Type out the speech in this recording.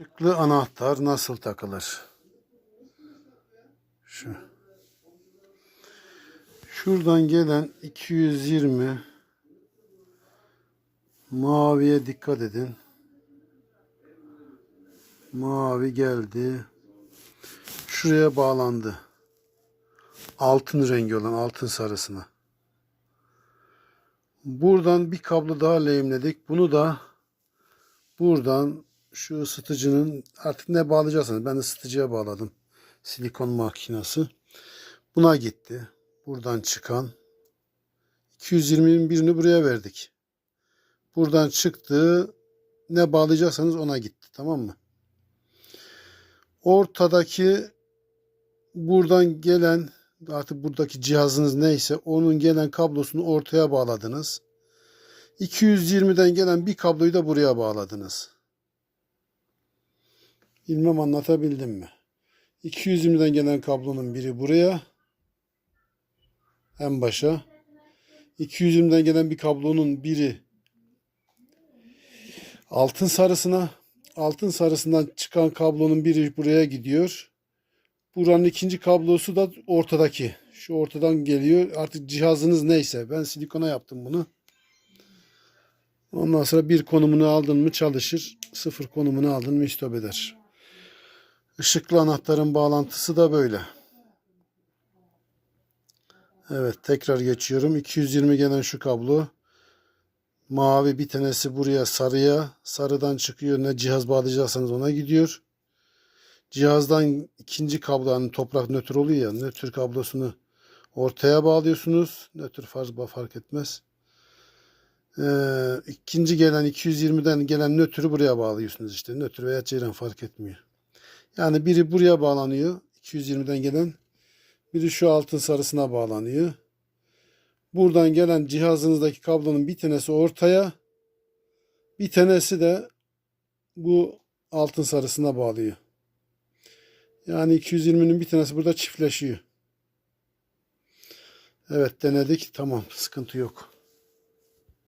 Işıklı anahtar nasıl takılır? Şu. Şuradan gelen 220 maviye dikkat edin. Mavi geldi. Şuraya bağlandı. Altın rengi olan altın sarısına. Buradan bir kablo daha lehimledik. Bunu da buradan şu ısıtıcının artık ne bağlayacaksanız ben ısıtıcıya bağladım. Silikon makinesi. Buna gitti. Buradan çıkan 220'nin birini buraya verdik. Buradan çıktı. Ne bağlayacaksanız ona gitti. Tamam mı? Ortadaki buradan gelen artık buradaki cihazınız neyse onun gelen kablosunu ortaya bağladınız. 220'den gelen bir kabloyu da buraya bağladınız. Bilmem anlatabildim mi? 220'den gelen kablonun biri buraya. En başa. 220'den gelen bir kablonun biri altın sarısına. Altın sarısından çıkan kablonun biri buraya gidiyor. Buranın ikinci kablosu da ortadaki. Şu ortadan geliyor. Artık cihazınız neyse. Ben silikona yaptım bunu. Ondan sonra bir konumunu aldın mı çalışır. Sıfır konumunu aldın mı istop eder. Işıklı anahtarın bağlantısı da böyle. Evet tekrar geçiyorum. 220 gelen şu kablo. Mavi bir tanesi buraya sarıya. Sarıdan çıkıyor. Ne cihaz bağlayacaksanız ona gidiyor. Cihazdan ikinci kablo hani toprak nötr oluyor ya. Nötr kablosunu ortaya bağlıyorsunuz. Nötr fark, fark etmez. Ee, ikinci gelen 220'den gelen nötrü buraya bağlıyorsunuz işte. Nötr veya ceyran fark etmiyor. Yani biri buraya bağlanıyor. 220'den gelen. Biri şu altın sarısına bağlanıyor. Buradan gelen cihazınızdaki kablonun bir tanesi ortaya. Bir tanesi de bu altın sarısına bağlıyor. Yani 220'nin bir tanesi burada çiftleşiyor. Evet denedik. Tamam sıkıntı yok.